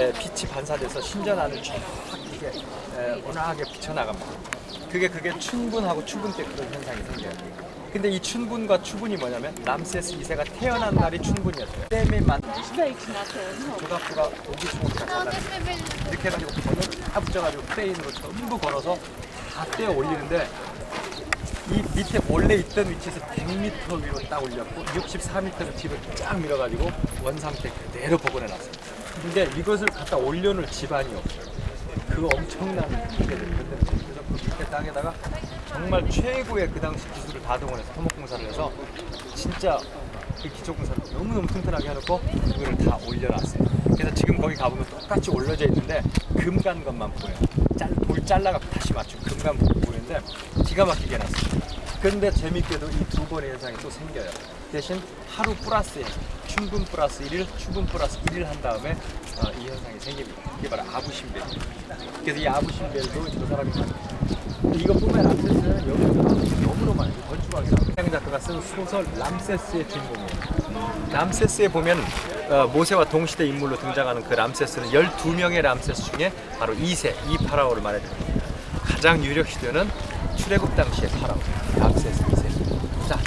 에, 빛이 반사돼서 신전안을 쫙 이게 에, 온화하게 비쳐나갑니다. 그게 그게 춘분하고 추분 때 그런 현상이 생겨요. 근데 이 춘분과 추분이 뭐냐면 람세스 2세가 태어난 날이 춘분이었어요. 댐이 만 조각부가 오기충을 다 잘라냈어요. 이렇게 해가지고 번호를 다 붙여가지고 크레인으로 전부 걸어서 다 떼어 올리는데 이 밑에 원래 있던 위치에서 100m 위로 딱 올렸고 64m를 뒤로 쫙 밀어가지고 원상태 그대로 복원해놨어요. 근데 이것을 갖다 올려놓을 집안이 없어요. 그 엄청난 무게를 그래서 그 밑에 땅에다가 정말 최고의 그 당시 기술을 다 동원해서 토목공사를 해서 진짜 그 기초공사를 너무너무 튼튼하게 해놓고 그거를 다 올려놨어요. 그래서 지금 거기 가보면 똑같이 올려져 있는데 금간 것만 보여요. 짤, 돌 잘라갖고 다시 맞춘 금간 부분 보이는데 기가 막히게 해놨어요. 그런데 재밌게도 이 두 번의 현상이 또 생겨요. 대신 하루 플러스 1, 춘분 플러스 1일, 추분 플러스 1일 한 다음에 어, 이 현상이 생깁니다. 이게 바로 아부신벨. 그래서 이 아부신벨도 저 사람이 근데 이것뿐만 람세스는 여기서 너무너무 많아요. 건축학이랑 양 작가가 쓴 소설 람세스의 주인공이에요. 람세스에 보면 어, 모세와 동시대 인물로 등장하는 그 람세스는 12명의 람세스 중에 바로 2세, 이 파라오를 말해줍니다. 가장 유력 시대는 출애굽 당시의 파라오, 람세스 2세. 자,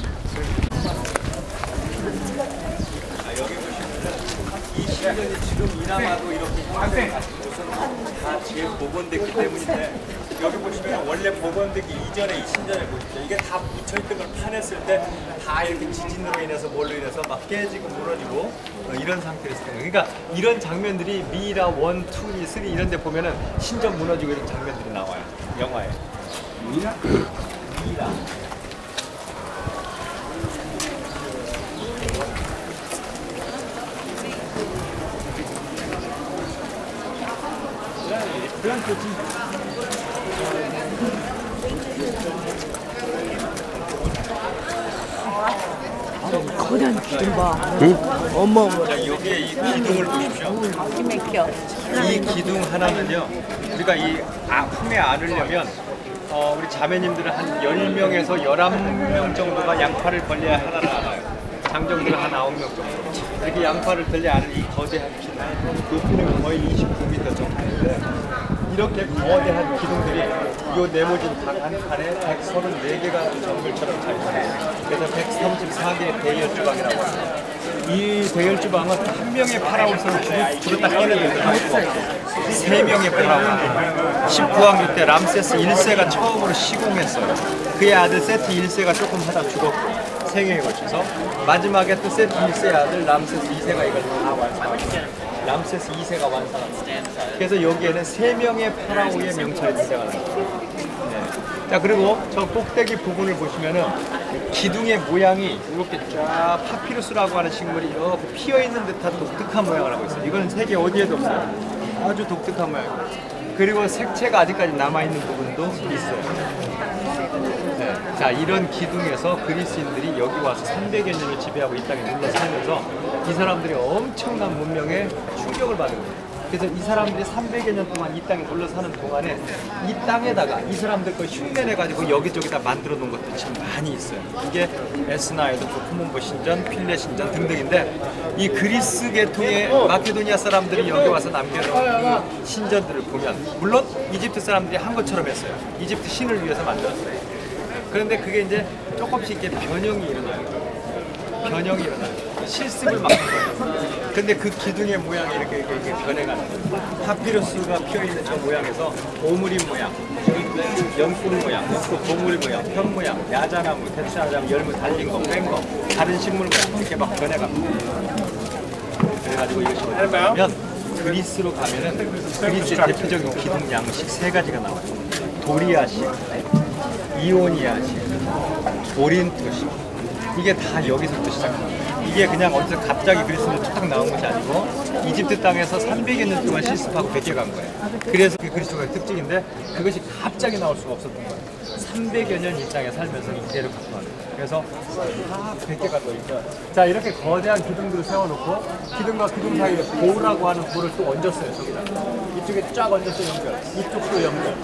이 시간이 지금 이남하고 이렇게 형태를 가진 곳은 다 지금 복원됐기 때문인데 여기 보시면 원래 복원되기 이전에 이 신전을 보십시오. 이게 다 묻혀있던 걸 파냈을 때 다 이렇게 지진으로 인해서 뭘로 인해서 막 깨지고 무너지고 어, 이런 거예요. 그러니까 이런 장면들이 미라 1, 2, 3 이런 데 보면은 신전 무너지고 이런 장면들이 나와요. 영화에. 미라? 미라. 그런 뜻이 거대한 기둥 봐. 어머, 자, 여기에 이 기둥을 보십시오. 이 기둥 하나는요, 우리가 이 아, 품에 안으려면 어, 우리 자매님들은 한 10명에서 11명 정도가 양팔을 벌려야 하나를 안아요. 장정들은 한 9명 정도. 이렇게 양팔을 벌려 안은 이 거대한 피는 높이는 거의 29m 정도인데 이렇게 거대한 기둥들이 요 네모진 각한 칸에 134개가 정글처럼 잘 있어요. 그래서 134개의 대열 주방이라고 합니다. 이 대열 주방은 한 명의 파라오스를 주로 딱 없고 세 명의 파라오 19왕조 때 람세스 1세가 처음으로 시공했어요 그의 아들 세트 1세가 조금 하다 죽었고 생애에 걸쳐서 마지막에 또 세트 1세의 아들 람세스 2세가 이걸 다 완성했어요 람세스 2세가 완성한 거예요 그래서 여기에는 세 명의 파라오의 명찰이 등장하는 거예요 네. 자 그리고 저 꼭대기 부분을 보시면은 기둥의 모양이 이렇게 쫙 파피루스라고 하는 식물이 이렇게 피어 있는 듯한 독특한 모양을 하고 있어요. 이거는 세계 어디에도 없어요. 아주 독특한 모양. 그리고 색채가 아직까지 남아 있는 부분도 있어요. 네. 자 이런 기둥에서 그리스인들이 여기 와서 300여 년을 지배하고 이 땅에 눌러 살면서 이 사람들이 엄청난 문명에 충격을 받은 거예요. 그래서 이 사람들이 300여 년 동안 이 땅에 눌러 사는 동안에 이 땅에다가 이 사람들 거 흉내내 가지고 여기저기다 만들어 놓은 것들이 참 많이 있어요. 이게 에스나에도 조크몬보 신전, 필레 신전 등등인데 이 그리스 계통의 마케도니아 사람들이 여기 와서 남겨놓은 이 신전들을 보면 물론 이집트 사람들이 한 것처럼 했어요. 이집트 신을 위해서 만들었어요. 그런데 그게 이제 조금씩 이렇게 변형이 일어나요. 변형이 일어나요. 실습을 막는 거예요. 근데 그 기둥의 모양이 이렇게, 이렇게, 이렇게 변해가는 거예요. 파피루스가 피어있는 저 모양에서 오므린 모양, 연꽃 모양, 연꽃 봉우리 모양, 편 모양, 야자나무, 대추야자나무, 열무 달린 거, 뺀 거, 다른 식물 모양 이렇게 막 변해갑니다. 그래가지고 이것이 가면 그리스로 가면은 그리스의 대표적인 기둥 양식 세 가지가 나와요. 도리아식, 이오니아식, 고린토식. 이게 다 여기서부터 시작합니다. 이게 그냥 어디서 갑자기 그리스로 탁 나온 것이 아니고 이집트 땅에서 300여 년 동안 실습하고 베껴간 거예요. 그래서 그게 그리스도의 특징인데 그것이 갑자기 나올 수가 없었던 거예요. 300여 년이 땅에 살면서 이대로 갖고 왔어요. 그래서 다 베껴간 거니까. 자 이렇게 거대한 기둥들을 세워놓고 기둥과 기둥 사이에 고라고 하는 고를 또 얹었어요. 저기다. 이쪽에 쫙 얹었어요 연결. 이쪽도 연결.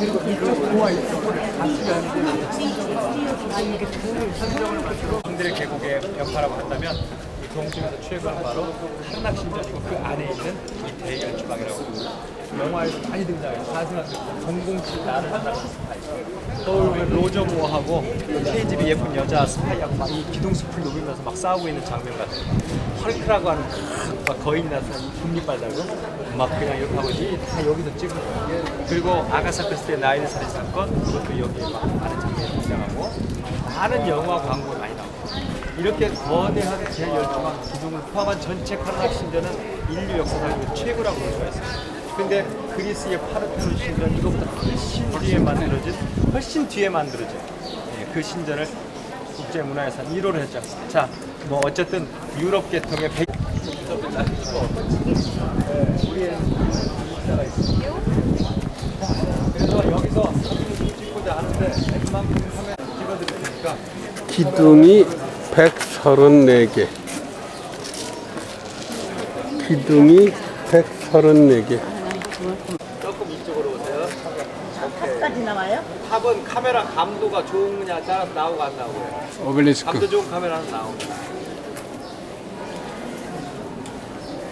그리고 이쪽 고와 이쪽 고를 같이 연결. 성들의 계곡의 벽파라고 한다면 이 동쪽에서 최고는 바로 한락신전이고 그 안에 있는 이 대결 주방이라고 영화에서 많이 등장해요. 사슴한테 007 나를 스파이. 떠오르면 로저 무어하고 케이집의 예쁜 여자 스파이하고 막 이 기둥숲을 누비면서 막 싸우고 있는 장면 같아요. 헐크라고 하는 막 거인 나서 금리빨 달고 막 그냥 이렇게 하고 이- 다 여기서 찍은 거예요. 그리고 아가사 크리스티의 나이를 살인 사건 그것도 여기 막 많은 장면이 등장하고 많은 영화 광고 많이 나오고 이렇게 거대하게 제12만 기둥을 포함한 전체 카르락 신전은 인류 역사상 최고라고 볼 수가 있어요. 근데 그리스의 파르테논 신전 이거보다 훨씬 뒤에 만들어진 훨씬 뒤에 만들어진 예, 그 신전을 국제문화유산 1호를 했죠. 자, 뭐 어쨌든 유럽 계통의 백 기둥이 134개. 기둥이 134개. 조금 이쪽으로 오세요. 까지 나와요? 탑은 카메라 감도가 좋으냐 따라서 나오고 안 나오고요. 오벨리스크. 감도 좋은 카메라는 나옵니다.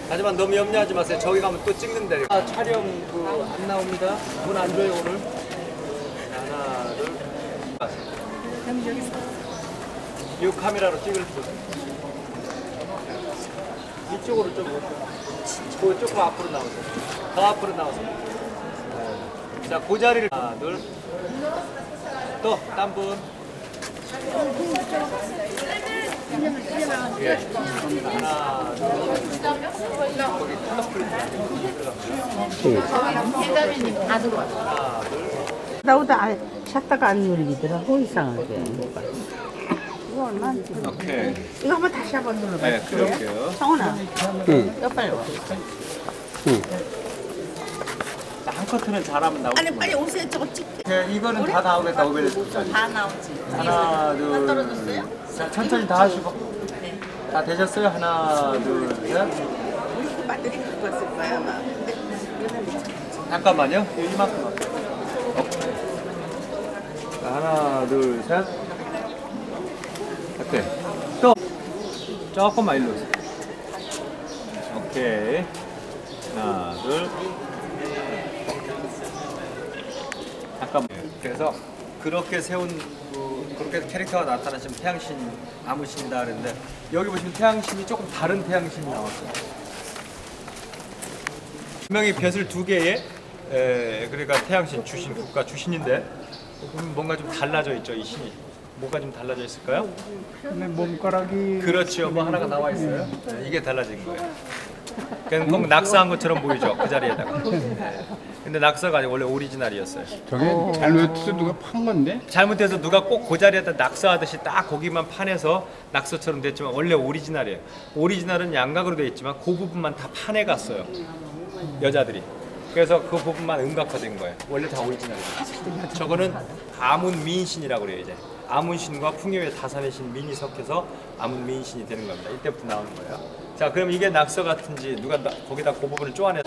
하지만 너무 염려하지 마세요. 저기 가면 또 찍는데. 아, 촬영 그 안 나옵니다. 문 안 줘요 오늘. 하나, 둘. 이 카메라로 찍을 분. 이쪽으로 좀 오세요. 그 조금 앞으로 나오세요. 더 앞으로 나오세요. 네. 자, 그 자리를 하나, 둘. 또, 딴 분. 예. 하나, 둘. 거기 하나, 둘. 나오다 아, 샷다가 안 눌리더라고 이상하게. 이거 얼마? 오케이. 이거 한번 다시 한번 눌러봐. 네, 그럴게요. 성훈아, 응. 이거 빨리 와. 한 커트는 잘하면 나오고. 아니 빨리 오세요. 저거 찍. 네, 이거는 다 나오겠다, 오벨리스크까지. 다 나오지. 하나, 둘. 떨어졌어요? 자, 천천히 다 하시고. 다 되셨어요? 하나, 둘, 셋. 배터리 갖고 왔을 거야 아마. 잠깐만요. 이만큼. 오케이. 자, 하나, 둘, 셋. 오케이. 또. 조금만 일로 오세요. 오케이. 하나, 둘. 잠깐만. 그래서 그렇게 세운 그, 그렇게 캐릭터가 나타나시면 태양신 아무신이다 그랬는데 여기 보시면 태양신이 조금 다른 태양신이 나왔어요. 분명히 벼슬 두 개에 에, 그러니까 태양신 주신 국가 주신인데 보면 뭔가 좀 달라져 있죠 이 신이 뭐가 좀 달라져 있을까요? 근데 몸가락이 그렇죠. 뭐 하나가 나와 있어요? 네, 이게 달라진 거예요. 그냥 꼭 낙서한 것처럼 보이죠? 그 자리에다가. 네. 근데 낙서가 아니고 원래 오리지널이었어요. 저게 잘못해서 누가 판 건데? 잘못해서 누가 꼭 그 자리에다 낙서하듯이 딱 거기만 판해서 낙서처럼 됐지만 원래 오리지널이에요. 오리지널은 양각으로 되어 있지만 그 부분만 다 판해 갔어요. 여자들이. 그래서 그 부분만 음각화된 거예요. 원래 다 오리지널이에요. 저거는 아문 미인신이라고 그래요 이제 아문신과 풍요의 다산의 신 민이 섞여서 아문 미인신이 되는 겁니다 이때부터 나오는 거예요 자 그럼 이게 낙서 같은지 누가 나- 거기다 그 부분을 쪼아내서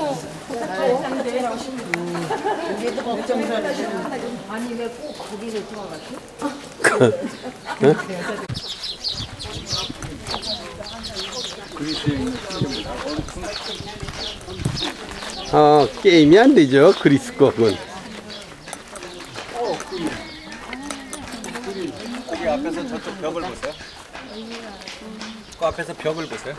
아, 게임이 안 되죠. 그리스 곡은. 거기 앞에서 저쪽 벽을 보세요. 그 앞에서 벽을 보세요.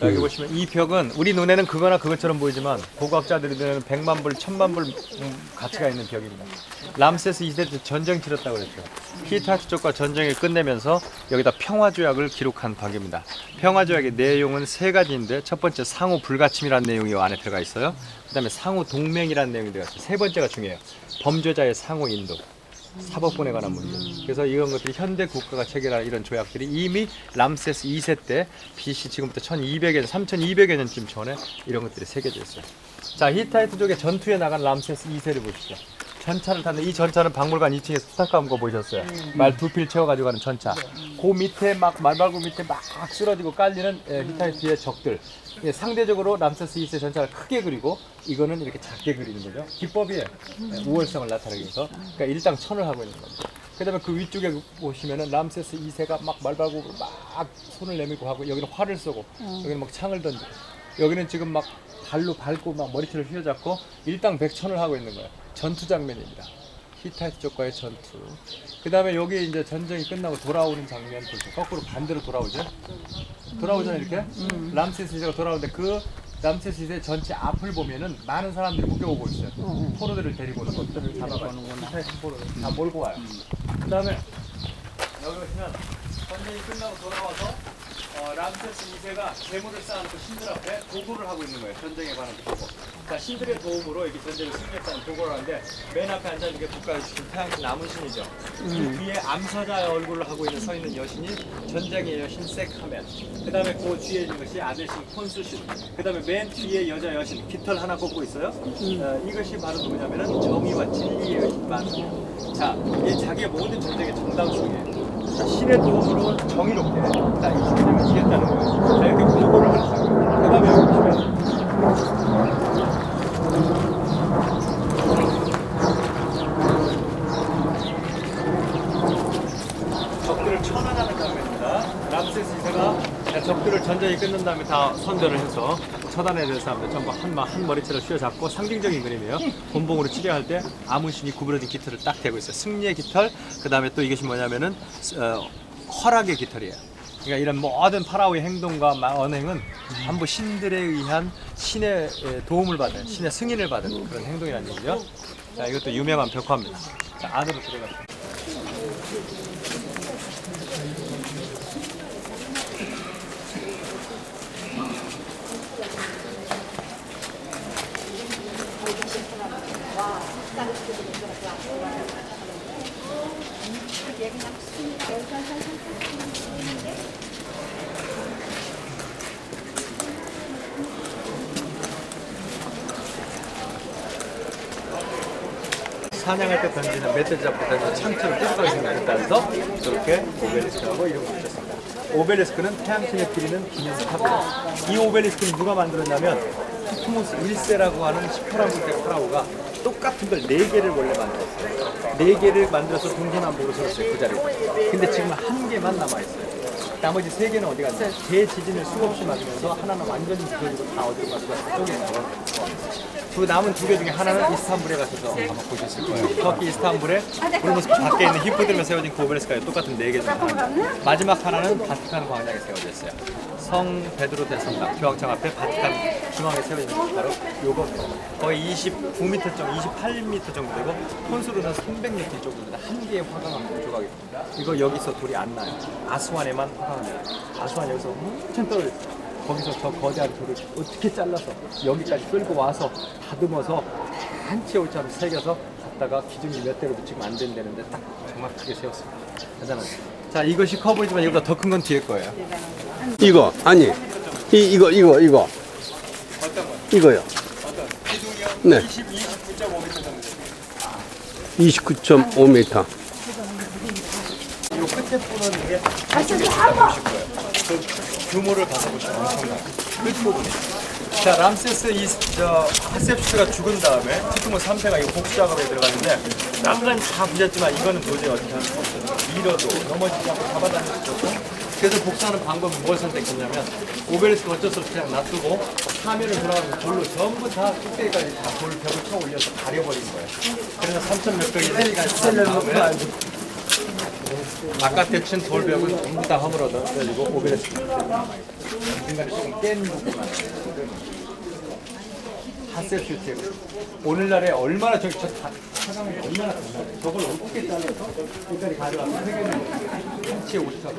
여기 보시면 이 벽은 우리 눈에는 그거나 그것처럼 보이지만 고고학자들이 눈에는 100만 불, 1000만 불 음, 가치가 있는 벽입니다. 람세스 2세 때 전쟁 치렀다고 그랬죠. 히타트 쪽과 전쟁을 끝내면서 여기다 평화조약을 기록한 벽입니다. 평화조약의 내용은 세 가지인데 첫 번째 상호 불가침이라는 내용이 이 안에 들어가 있어요. 그 다음에 상호 동맹이라는 내용이 들어가 있어요. 세 번째가 중요해요. 범죄자의 상호 인도. 사법권에 관한 문제. 그래서 이런 것들이 현대 국가가 체결한 이런 조약들이 이미 람세스 2세 때 BC 지금부터 1200여 년, 3200여 년쯤 전에 이런 것들이 새겨져 있어요. 자, 히타이트 쪽에 전투에 나간 람세스 2세를 보시죠. 전차를 타는 이 전차는 박물관 2층에 스타카운 거 보셨어요. 말 두 필 채워가지고 가는 전차. 그 밑에 막 말발굽 밑에 막 쓰러지고 깔리는 예, 히타이트의 적들. 예, 상대적으로 람세스 2세 전차를 크게 그리고 이거는 이렇게 작게 그리는 거죠. 기법이에요. 예, 우월성을 나타내기 위해서. 그러니까 일당천을 하고 있는 겁니다. 그다음에 그 위쪽에 보시면은 람세스 2세가 막 말발굽으로 막 손을 내밀고 하고 여기는 활을 쏘고 여기는 막 창을 던지고 여기는 지금 막 발로 밟고 막 머리채를 휘어잡고 일당 백천을 하고 있는 거예요. 전투 장면입니다. 히타이트 쪽과의 전투. 그 다음에 여기 이제 전쟁이 끝나고 돌아오는 장면 보세요. 거꾸로 반대로 돌아오죠. 돌아오잖아요, 이렇게. 람세스 시대가 돌아오는데 그 람세스 시대 전체 앞을 보면은 많은 사람들이 묶여오고 있어요. 포로들을 데리고 오는 것들을 잡아가는 히타이트 포로를 다 몰고 와요. 그 다음에 여기 보시면 전쟁이 끝나고 돌아와서 어, 람세스 2세가 재물을 쌓아놓고 신들 앞에 도구를 하고 있는 거예요. 전쟁에 관한 도구. 자, 신들의 도움으로 이렇게 전쟁을 승리했다는 도구를 하는데 맨 앞에 앉아 있는 게 국가의 주신 태양신 남은 신이죠. 그 뒤에 암사자의 얼굴을 하고 있는 서 있는 여신이 전쟁의 여신 세카멘. 그 다음에 그 뒤에 있는 것이 아들신 콘수신. 그 다음에 맨 뒤에 여자 여신 깃털 하나 꽂고 있어요. 어, 이것이 바로 누구냐면은 정의와 진리의 여신 만. 자, 이 자기의 모든 전쟁의 정당성이에요. 자, 신의 도움으로 정의롭게 자, 이 전쟁을 이겼다는 거예요. 자, 이렇게 보고를 하는 거예요. 그 다음에 여기 보시면 적들을 천안하는 장면입니다. 람세스 2세가 전쟁이 끝난 다음에 다 선별을 해서 처단해야 될 사람들 전부 한, 마- 한 머리채로 휘어잡고 상징적인 그림이에요. 본봉으로 치료할 때 아문신이 구부러진 깃털을 딱 대고 있어요. 승리의 깃털, 그 다음에 또 이것이 뭐냐면은 어, 허락의 깃털이에요. 그러니까 이런 모든 파라오의 행동과 마- 언행은 전부 신들에 의한 신의 에, 도움을 받은, 신의 승인을 받은 그런 행동이라는 얘기죠. 자, 이것도 유명한 벽화입니다. 자, 안으로 들어가서. 사냥할 때 던지는 멧돼지 잡고 던지는 창처럼 뾰족하게 생겼다면서 이렇게 오벨리스크라고 이름을 붙였습니다. 오벨리스크는 태양신에 드리는 기념탑입니다. 이 오벨리스크는 누가 만들었냐면 투모스 1세라고 하는 18왕국 파라오가 똑같은 걸 4개를 원래 만들었어요. 4개를 만들어서 동서남북으로 세웠어요, 그 자리에. 근데 지금 한 개만 남아 있어요. 나머지 세 개는 어디 갔냐? 대지진을 수없이 맞으면서 하나는 완전히 부서지고 다 어디로 갔어? 저쪽에 있어. 그 남은 두 개 중에 하나는 이스탄불에 가셔서 아마 보셨을 거예요. 터키 이스탄불에 불모스 밖에 있는 히포드름에 세워진 그 오벨리스크가 똑같은 네 개 중에 하나. 마지막 하나는 바티칸 광장에 세워져 있어요. 성 베드로 대성당 교황청 앞에 바티칸 중앙에 세워진 것이 바로 요거 거의 29m 정도, 28m 정도 되고 콘수르는 300m 정도 됩니다. 한 개의 화강암 조각이 됩니다. 이거 여기서 돌이 안 나요. 아스완에만 화강암이에요. 아스완 여기서 엄청 떨어져. 거기서 저 거대한 돌을 어떻게 잘라서 여기까지 끌고 와서 다듬어서 한치 올처럼 새겨서 갖다가 기준이 몇 대로 붙이면 안 된다는데 딱 정확하게 세웠습니다. 대단하죠. 자 이것이 커 보이지만 이보다 더 큰 건 뒤에 거예요. 이거 아니 이 이거 이거 이거? 이거요. 네. 20, 29.5m 정도 됩니다. 29.5m. 이 끝에 부는 게 나중에 보실 거예요. 그 규모를 받아보시면 람세스 하셉슈가 죽은 다음에 티투모 3세가 이 복수 작업에 들어갔는데 약간 다 부셨지만 이거는 도저히 어떻게 할 수가 없어요. 밀어도 넘어지지 않고 잡아다닐 수 없고 그래서 복수하는 방법은 뭘 선택했냐면 오벨리스크 어쩔 수 없이 그냥 놔두고 사면을 돌아가면서 돌로 전부 다 뚝배기까지 다 돌 벽을 쳐 올려서 가려버린 거예요. 그래서 3천 몇 벽이 셀을 다음에 바깥에 친 돌벽은 전부 다 허물어서 그리고 오벨리스크. 중간에 조금 깬 부분만 하셉슈트 오늘날에 얼마나 저기 저 다- 사장이 얼마나 달라요 저걸 어떻게 잘라서 여기까지 가져와서 세계는 한치에 54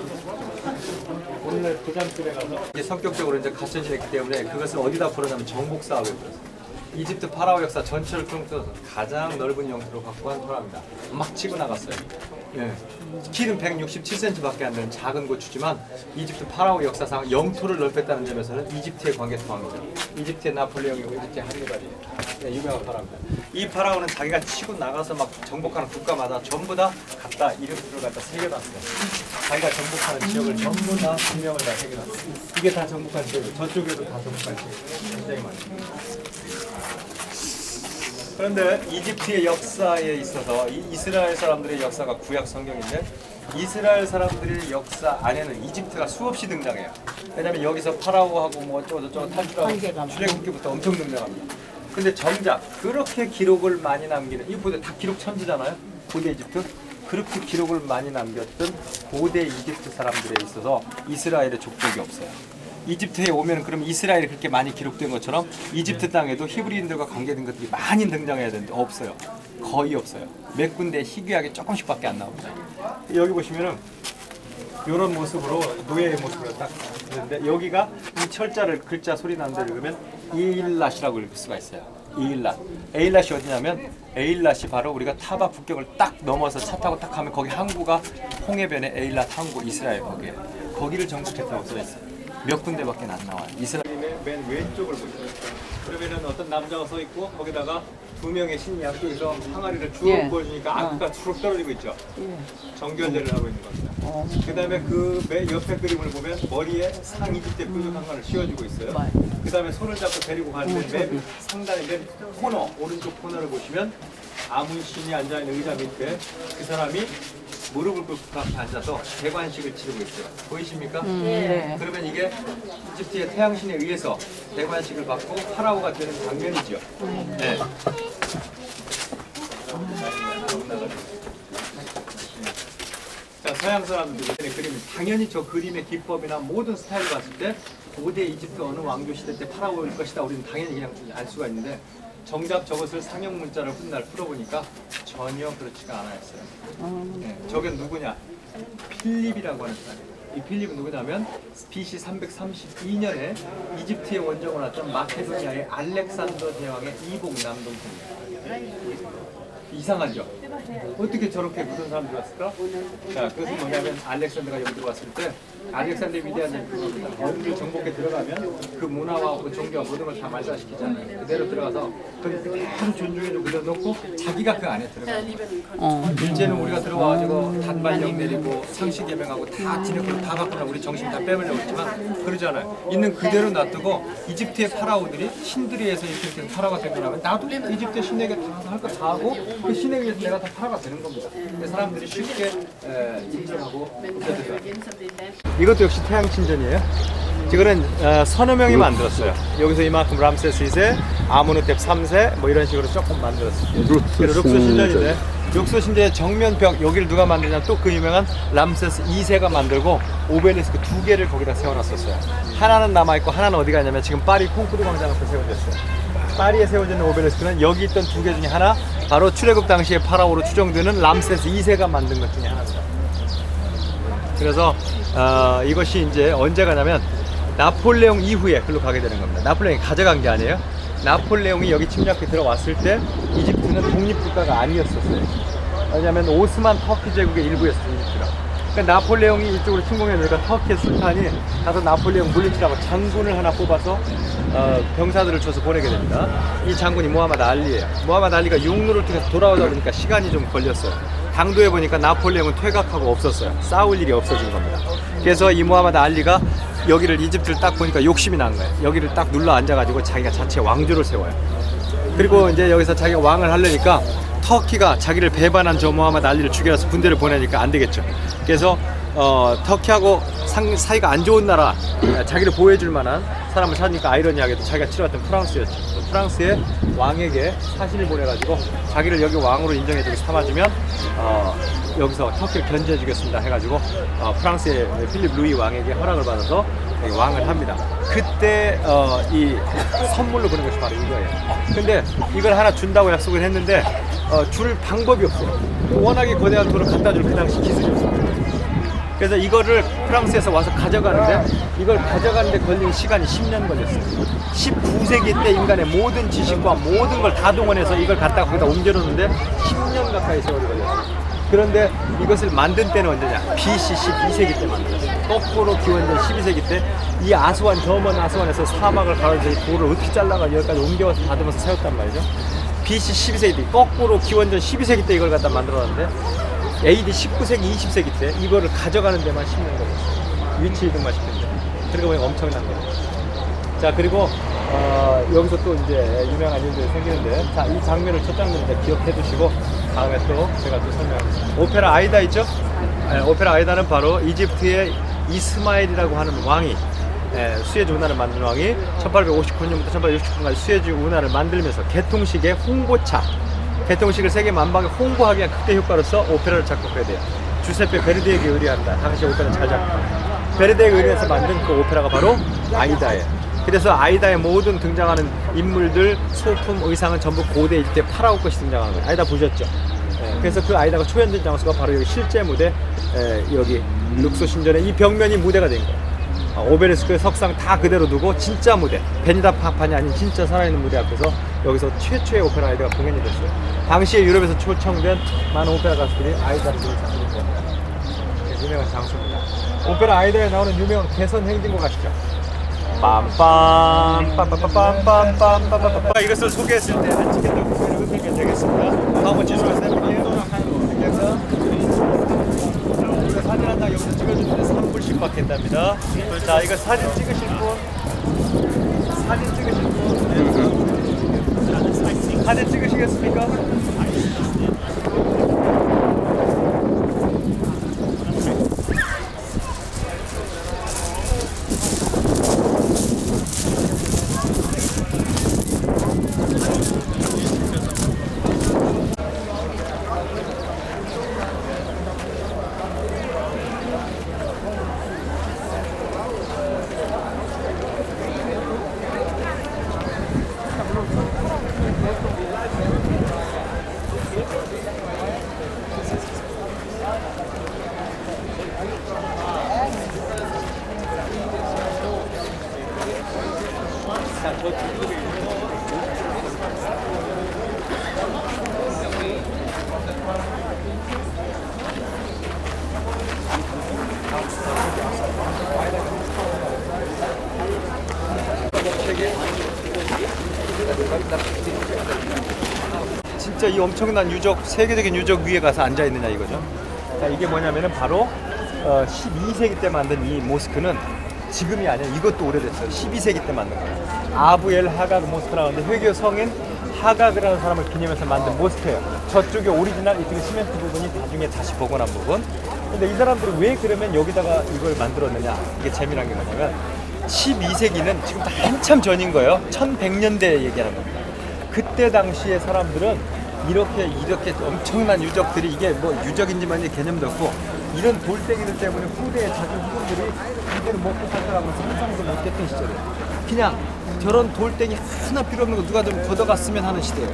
오늘날 부장집에 가서 이게 성격적으로 이제 가천시 했기 때문에 그것을 어디다 풀어냐면 정복 사업에 풀었어요. 이집트 파라오 역사 전체를 통틀어서 가장 넓은 영토를 확보한 토라입니다. 막 치고 나갔어요. 예. 키는 167cm밖에 안 되는 작은 고추지만 이집트 파라오 역사상 영토를 넓혔다는 점에서는 이집트의 관계토왕이죠. 이집트의 나폴레옹이고 이집트의 한니발이에요. 예, 유명한 파라오입니다. 이 파라오는 자기가 치고 나가서 막 정복하는 국가마다 전부 다 갖다 이름표를 갖다 새겨놨어요. 자기가 정복하는 지역을 전부 다 지명을 다 새겨놨어요. 이게 다 정복한 지역이고 저쪽에도 다 정복한 지역. 굉장히 많습니다. 그런데 이집트의 역사에 있어서 이 이스라엘 사람들의 역사가 구약 성경인데 이스라엘 사람들의 역사 안에는 이집트가 수없이 등장해요. 왜냐면 여기서 파라오하고 뭐 어쩌고 저쩌고 관계가 탈출하고. 출애굽기부터 엄청 등장합니다. 근데 정작 그렇게 기록을 많이 남기는 이 고대 다 기록 천지잖아요. 고대 이집트 그렇게 기록을 많이 남겼던 고대 이집트 사람들에 있어서 이스라엘의 족적이 없어요. 이집트에 오면 그럼 이스라엘이 그렇게 많이 기록된 것처럼 이집트 땅에도 히브리인들과 관계된 것들이 많이 등장해야 되는데 없어요. 거의 없어요. 몇 군데 희귀하게 조금씩밖에 안 나옵니다. 여기 보시면은 이런 모습으로 노예의 모습으로 딱 있는데 여기가 이 철자를 글자 소리 나는 데를 읽으면 이일랏이라고 읽을 수가 있어요. 이일랏. 에일랏이 어디냐면 에일랏이 바로 우리가 타바 국경을 딱 넘어서 차 타고 딱 가면 거기 항구가 홍해변에 에일랏 항구 이스라엘 거기에 거기를 정복했다고 써 있어요. 몇 군데밖에 안 나와요. 이스라엘의 맨 왼쪽을 보시면 그러면은 어떤 남자가 서 있고 거기다가 두 명의 신이 양쪽에서 항아리를 쭉 예. 보여주니까 아크가 쭉 떨어지고 있죠. 예. 정결제를 하고 있는 겁니다. 어. 그다음에 그 맨 옆에 그림을 보면 머리에 상 이집트 뾰족한 거를 씌워주고 있어요. 그다음에 손을 잡고 데리고 가는데 맨 상단에 맨 코너 오른쪽 코너를 보시면 아문 신이 앉아 있는 의자 밑에 그 사람이 무릎을 꿇고 앉아서 대관식을 치르고 있어요. 보이십니까? 네. 그러면 이게 이집트의 태양신에 의해서 대관식을 받고 파라오가 되는 장면이죠. 네. 자, 서양 사람들의 그림 당연히 저 그림의 기법이나 모든 스타일을 봤을 때 고대 이집트 어느 왕조 시대 때 파라오일 것이다. 우리는 당연히 그냥 알 수가 있는데 정작 저것을 상형 문자를 훗날 풀어보니까 전혀 그렇지가 않았어요. 네, 저게 누구냐? 필립이라고 하는 사람이에요. 이 필립은 누구냐면 BC 332년에 이집트의 원정을 왔던 마케도니아의 알렉산더 대왕의 이복 남동생입니다. 이상하죠? 어떻게 저렇게 무슨 사람들이 왔을까? 자, 그것은 뭐냐면 알렉산더가 여기 들어왔을 때 알렉산더 위대한 일입니다. 어디를 정복에 들어가면 그 문화와 그 종교와 모든 걸 다 말살시키잖아요. 그대로 들어가서 그 그대로 존중해주고 그려놓고 자기가 그 안에 들어가요. 어. 일제는 우리가 들어와가지고 단발령 내리고 상시 개명하고 다 지네고 다 바꾸나 우리 정신 다 빼버리려고 했지만 그러잖아요. 있는 그대로 놔두고 이집트의 파라오들이 신들이 해서 이렇게 이렇게 파라오가 된 거라면 나도 이집트 신에게 다 할 거 다 하고 그 신에 의해서 내가 다 파라오가 되는 겁니다. 근데 사람들이 쉽게 에, 인정하고 웃겨들어요. 이것도 역시 태양 신전이에요. 이거는 어, 서너 명이 만들었어요. 여기서 이만큼 람세스 2세, 아무누텝 3세 뭐 이런 식으로 조금 만들었어요. 룩소 룩소 신전. 신전인데 룩소 신전의 정면벽 여기를 누가 만드냐 또 그 유명한 람세스 2세가 만들고 오벨리스크 두 개를 거기다 세워놨었어요. 하나는 남아 있고 하나는 어디 가냐면 지금 파리 콩쿠르 광장 앞에 세워졌어요. 파리에 세워진 오벨리스크는 여기 있던 두 개 중에 하나 바로 출애굽 당시의 파라오로 추정되는 람세스 2세가 만든 것 중에 하나입니다. 그래서 어, 이것이 이제 언제 가냐면 나폴레옹 이후에 글로 가게 되는 겁니다. 나폴레옹이 가져간 게 아니에요. 나폴레옹이 여기 침략해 들어왔을 때 이집트는 독립국가가 아니었었어요. 왜냐하면 오스만 터키 제국의 일부였어요. 이집트가. 그러니까 나폴레옹이 이쪽으로 침공해 오니까 터키 술탄이 가서 나폴레옹 물리치라고 장군을 하나 뽑아서 어, 병사들을 줘서 보내게 됩니다. 이 장군이 모하마드 알리예요. 모하마드 알리가 육로를 통해서 돌아오다 보니까 시간이 좀 걸렸어요. 당도해 보니까 나폴레옹은 퇴각하고 없었어요. 싸울 일이 없어진 겁니다. 그래서 이 모하마드 알리가 여기를 이집트를 딱 보니까 욕심이 난 거예요. 여기를 딱 눌러 앉아가지고 자기가 자체 왕조를 세워요. 그리고 이제 여기서 자기가 왕을 하려니까 터키가 자기를 배반한 저 모하마드 알리를 죽여서 군대를 보내니까 안 되겠죠. 그래서 어, 터키하고 상, 사이가 안 좋은 나라, 자기를 보호해줄 만한 사람을 찾으니까 아이러니하게도 자기가 치러왔던 프랑스였죠. 프랑스의 왕에게 사신을 보내가지고 자기를 여기 왕으로 인정해주고 삼아주면 어, 여기서 터키를 견제해주겠습니다 해가지고 어, 프랑스의 필립 루이 왕에게 허락을 받아서 왕을 합니다. 그때 어, 이 선물로 보낸 것이 바로 이거예요. 근데 이걸 하나 준다고 약속을 했는데 어, 줄 방법이 없어요. 워낙에 거대한 거를 갖다 줄 그 당시 기술이 없어요. 그래서 이거를 프랑스에서 와서 가져가는데 이걸 가져가는데 걸린 시간이 10년 걸렸어요. 19세기 때 인간의 모든 지식과 모든 걸 다 동원해서 이걸 갖다가 거기다 옮겨놓는데 10년 가까이 세월이 걸렸어요. 그런데 이것을 만든 때는 언제냐? BC 12세기 때 만들었어요. 거꾸로 기원전 12세기 때 이 아수안 저먼 아수안에서 사막을 가로지고 돌을 어떻게 잘라가 여기까지 옮겨와서 다듬어서 세웠단 말이죠. BC 12세기 때 거꾸로 기원전 12세기 때 이걸 갖다 만들었는데 AD 19세기 20세기 때 이거를 가져가는 데만 10년 걸렸어요. 위치 이동만 시켰는데. 그러고 보니 엄청난 거예요. 자 그리고 어, 여기서 또 이제 유명한 일들이 생기는데 자 이 장면을 첫 장면을 기억해 두시고 다음에 또 제가 또 설명하겠습니다. 오페라 아이다 있죠? 예, 오페라 아이다는 바로 이집트의 이스마일이라고 하는 왕이 예, 수에즈 운하를 만든 왕이 1859년부터 1869년까지 수에즈 운하를 만들면서 개통식의 홍보차 개통식을 세계 만방에 홍보하기 위한 극대 효과로서 오페라를 작곡해야 돼요. 주세페 베르디에게 의뢰한다. 당시 오페라 잘 작곡한. 베르디에게 의뢰해서 만든 그 오페라가 바로 아이다예요. 그래서 아이다의 모든 등장하는 인물들, 소품, 의상은 전부 고대 일대 파라오 것이 등장하는 거예요. 아이다 보셨죠? 예, 그래서 그 아이다가 초연된 장소가 바로 여기 실제 무대, 예, 여기 룩소 신전의 이 벽면이 무대가 된 거예요. 아, 오베리스크 석상 다 그대로 두고 진짜 무대 베니다 파판이 아닌 진짜 살아있는 무대 앞에서 여기서 최초의 오페라 아이다가 공연이 됐어요 당시에 유럽에서 초청된 많은 오페라 가수들이 아이다를 부르고 유명한 장소입니다 오페라 아이다에 나오는 유명한 개선 행진곡 아시죠? 빰빰 빰빰빰빰빰빰빰빰 이것을 소개했을 때 안 찍겠다고 소리를 흔들면 되겠습니다 한번 지수하세요 그래서 이거 사진 한장 여기서 찍어주는데 3불씩 받겠답니다. 자, 이거 사진 찍으실 분. 사진 찍으실 분. 사진 찍으시겠습니까? 진짜 이 엄청난 유적 세계적인 유적 위에 가서 앉아 있느냐 이거죠. 자 이게 뭐냐면은 바로 어, 12세기 때 만든 이 모스크는 지금이 아니라 이것도 오래됐어요. 12세기 때 만든 거예요. 아부엘 하각 모스크라고 하는데 회교 성인 하각이라는 사람을 기념해서 만든 모스크예요. 저쪽에 오리지널 이쪽에 시멘트 부분이 나중에 다시 복원한 부분. 근데 이 사람들이 왜 그러면 여기다가 이걸 만들었느냐? 이게 재미난 게 뭐냐면 12세기는 지금 다 한참 전인 거예요. 1100년대 얘기하는 겁니다. 그때 당시의 사람들은 이렇게 이렇게 엄청난 유적들이 이게 뭐 유적인지만 개념도 없고 이런 돌덩이들 때문에 후대에 자기 후손들이 이대로 먹고 살더라고 상상도 못했던 시절이에요. 그냥 저런 돌덩이 하나 필요 없는 거 누가 좀 걷어갔으면 하는 시대예요.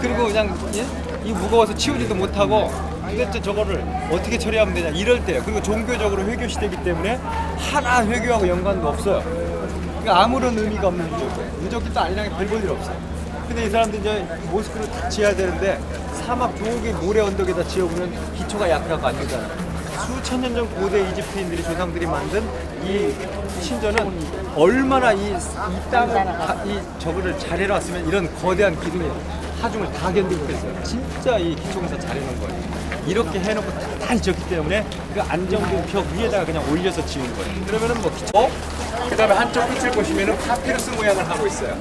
그리고 그냥 예? 이 무거워서 치우지도 못하고 도대체 저거를 어떻게 처리하면 되냐 이럴 때요. 그리고 종교적으로 회교 시대이기 때문에 하나 회교하고 연관도 없어요. 그러니까 아무런 의미가 없는 유적이에요. 유적도 아니랑 별볼일 없어요. 근데 이 사람들 이제 모스크를 다 지어야 되는데 사막 저기 모래 언덕에다 지어보면 기초가 약하고 안 되잖아. 수천 년 전 고대 이집트인들이 조상들이 만든 이 신전은 얼마나 이, 이 땅을 다, 이 저거를 잘 해놨으면 이런 거대한 기둥이 하중을 다 견디고 있어요. 진짜 이 기초공사 잘 해놓은 거예요. 이렇게 해놓고 단단히 지었기 때문에 그 안정된 벽 위에다가 그냥 올려서 지은 거예요. 그러면은 뭐 기초, 그 다음에 한쪽 끝을 보시면은 파피루스 모양을 하고 있어요.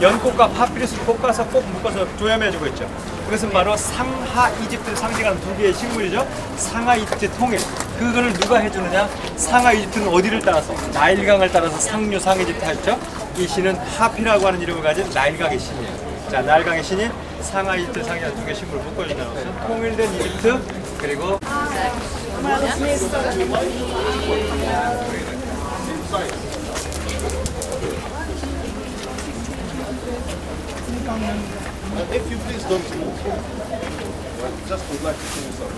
연꽃과 파피루스를 볶아서 꼭 묶어서 조염해주고 있죠. 그것은 바로 상하 이집트를 상징하는 두 개의 식물이죠. 상하 이집트 통일. 그거를 누가 해주느냐? 상하 이집트는 어디를 따라서? 나일강을 따라서 상류 상하 이집트 했죠. 이 신은 하피라고 하는 이름을 가진 나일강의 신이에요. 자, 나일강의 신이 상하 이집트를 상징하는 두 개의 식물을 묶어준다는 것은 통일된 이집트 그리고 If you please don't move. Well, Just would like to this out.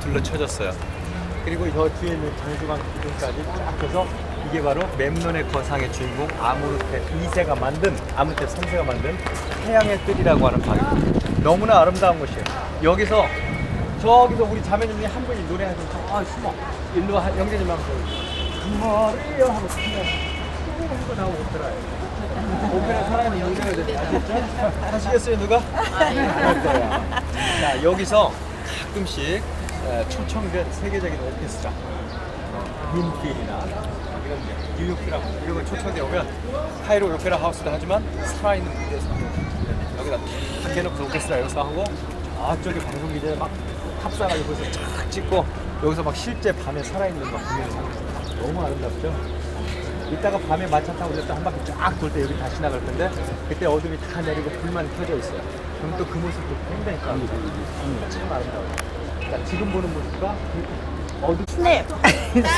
둘러쳐졌어요. 그리고 저 뒤에 있는 장주강 기둥까지 쫙 해서 이게 바로 memnon의 거상의 주인공 아무르테 2세가 만든 아무르테 3세가 만든 태양의 뜰이라고 하는 방입니다. 너무나 아름다운 곳이에요. 여기서 저기서 우리 자매님이 한 분이 노래하시면 저 숨어 일로 와, 영재님 한번 주 머리요 하고 쭉 나오고 있더라요. 오페라 사람이 돼. 아시겠죠? 하시겠어요 누가? 할 거야. 자 여기서 가끔씩 에, 초청된 세계적인 오케스트라 어, 빈필이나 이런 뉴욕이랑 이런 거 초청돼 오면 카이로 오페라 하우스도 하지만 살아있는 무대에서 여기다 탁 해놓고 오케스트라 여기서 하고 저쪽에 방송 기자에 막 합사가 여기서 쫙 찍고 여기서 막 실제 밤에 살아있는 막 공연을 하는. 너무 아름답죠? 이따가 밤에 마차 타고 이제 한 바퀴 쫙 돌 때 여기 다시 나갈 건데 그때 어둠이 다 내리고 불만 켜져 있어요. 그럼 또 그 모습도 굉장히 깜참 아름다워요. 그러니까 지금 보는 모습과 그 어둠 네.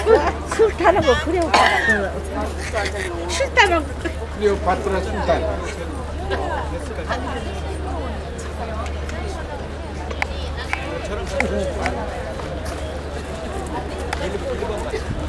술, 술 타는 거 그래요. 술 타는 거. 클레오파트라. 근데 우리 인원이 전부 안 찍었다.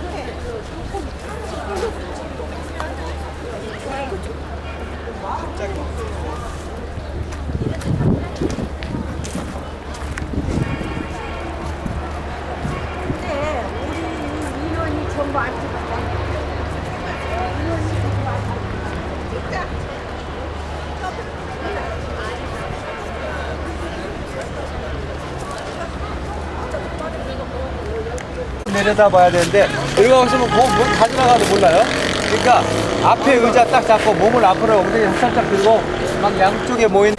내려다 봐야 되는데 여기 와서는 뭐, 뭐 가져나가도 몰라요. 그러니까 앞에 의자 딱 잡고 몸을 앞으로 엉덩이 살짝 들고 막 양쪽에 모인